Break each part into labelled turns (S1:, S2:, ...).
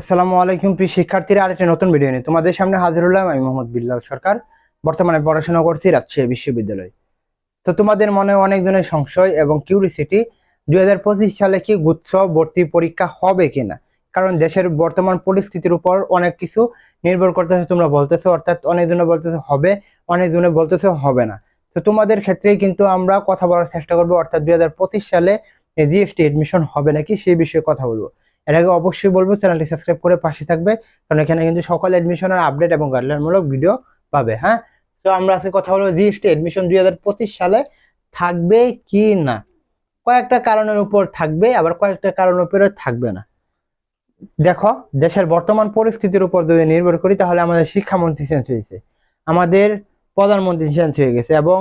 S1: আসসালামু আলাইকুম প্রিয় শিক্ষার্থীরা, আরেকটি নতুন ভিডিও নিয়ে তোমাদের সামনে হাজির হলাম আমি মোহাম্মদ বিল্লাল সরকার, বর্তমানে পড়াশোনা করছি রাজশাহী বিশ্ববিদ্যালয়। তো তোমাদের মনে অনেক জনের সংশয় এবং কিউরিসিটি দুই হাজার পঁচিশ সালে কি গুচ্ছ ভর্তি পরীক্ষা হবে কিনা? কারণ দেশের বর্তমান পরিস্থিতির উপর অনেক কিছু নির্ভর করতেছে, তোমরা বলতেছো, অর্থাৎ অনেকজনে বলতেছে হবে অনেকজনে বলতেছে হবে না। তো তোমাদের ক্ষেত্রে কিন্তু আমরা কথা বলার চেষ্টা করব, অর্থাৎ দুই হাজার পঁচিশ সালে জিএসটি এডমিশন হবে নাকি সেই বিষয়ে কথা বলব। এর আগে অবশ্যই বলব, চ্যানেলটি সাবস্ক্রাইব করে পাশে থাকবে, কারণ এখানে কিন্তু সকল এডমিশনের আপডেট এবং গাইডলাইনমূলক ভিডিও পাবে হ্যাঁ? তো আমরা আজকে কথা বলব জিএসটি এডমিশন দুই সালে থাকবে কি না? কয়েকটা কারণের উপর থাকবে, আবার কয়েকটা কারণের উপরে থাকবে না। দেখো, দেশের বর্তমান পরিস্থিতির উপর যদি নির্ভর করি, তাহলে আমাদের শিক্ষামন্ত্রী চেঞ্জ হয়েছে আমাদের প্রধানমন্ত্রী চেঞ্জ হয়ে গেছে এবং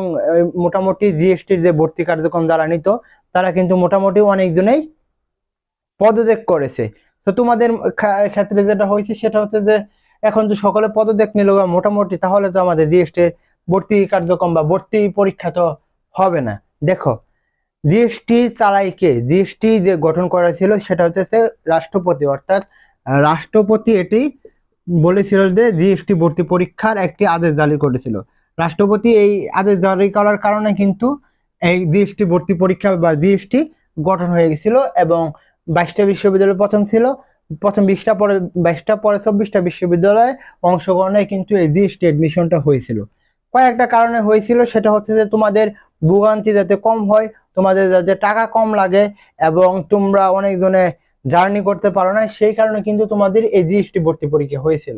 S1: মোটামুটি জিএসটির যে ভর্তি কার্যক্রম যারা নিত, তারা কিন্তু মোটামুটি অনেকজনেই পদত্যাগ করেছে। তো তোমাদের ক্ষেত্রে যেটা হয়েছে সেটা হচ্ছে যে, এখন তো সকলে পদত্যাগ নিল মোটামুটি, তাহলে তো আমাদের জিএসটি ভর্তি কার্যক্রম বা ভর্তি পরীক্ষা তো হবে না। দেখো, জিএসটি চালাই কে? জিএসটি যে গঠন করা ছিল সেটা হচ্ছে রাষ্ট্রপতি, অর্থাৎ রাষ্ট্রপতি এটি বলেছিল যে জিএসটি ভর্তি পরীক্ষার একটি আদেশ জারি করেছিল। রাষ্ট্রপতি এই আদেশ জারি করার কারণে কিন্তু এই জিএসটি ভর্তি পরীক্ষা বা জিএসটি গঠন হয়ে গেছিল এবং বাইশটা বিশ্ববিদ্যালয় প্রথম ছিল, প্রথম বিশটা পরে, বাইশটা পরে চব্বিশটা বিশ্ববিদ্যালয়ে অংশগ্রহণে কিন্তু এই জিএসটি এডমিশনটা হয়েছিল। কয়েকটা কারণে হয়েছিল, সেটা হচ্ছে যে তোমাদের ভোগান্তি যাতে কম হয়, তোমাদের যাতে টাকা কম লাগে এবং তোমরা অনেকজনে জার্নি করতে পারো না, সেই কারণে কিন্তু তোমাদের এই জিএসটি ভর্তি পরীক্ষা হয়েছিল।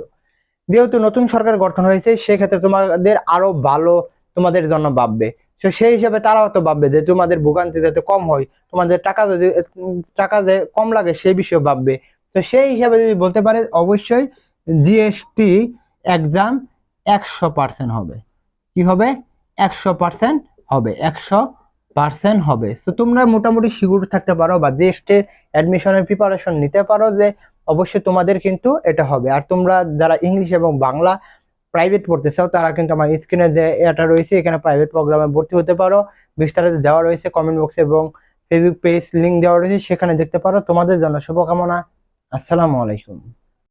S1: যেহেতু নতুন সরকার গঠন হয়েছে, সেক্ষেত্রে তোমাদের আরও ভালো তোমাদের জন্য ভাববে। তো সেই হিসাবে তারাও তো ভাববে যে তোমাদের ভোগান্তি যাতে কম হয়, তোমাদের টাকা যদি, টাকা যে কম লাগে সেই বিষয়ে ভাববে। তো সেই হিসাবে যদি বলতে পারে, অবশ্যই জিএসটি এক্সাম একশো পার্সেন্ট হবে। কি হবে? একশো পার্সেন্ট হবে, একশো পার্সেন্ট হবে। তো তোমরা মোটামুটি সিকিউর থাকতে পারো বা জিএসটি অ্যাডমিশনের প্রিপারেশন নিতে পারো যে অবশ্যই তোমাদের কিন্তু এটা হবে। আর তোমরা যারা ইংলিশ এবং বাংলা প্রাইভেট পড়তে চাও, তারা কিন্তু আমার স্ক্রিনে যে এটা রয়েছে, এখানে প্রাইভেট প্রোগ্রামে ভর্তি হতে পারো। বিস্তারিত দেওয়া রয়েছে কমেন্ট বক্সে এবং ফেসবুক পেজ লিঙ্ক দেওয়া রয়েছে, সেখানে দেখতে পারো। তোমাদের জন্য শুভকামনা। আসসালামু আলাইকুম।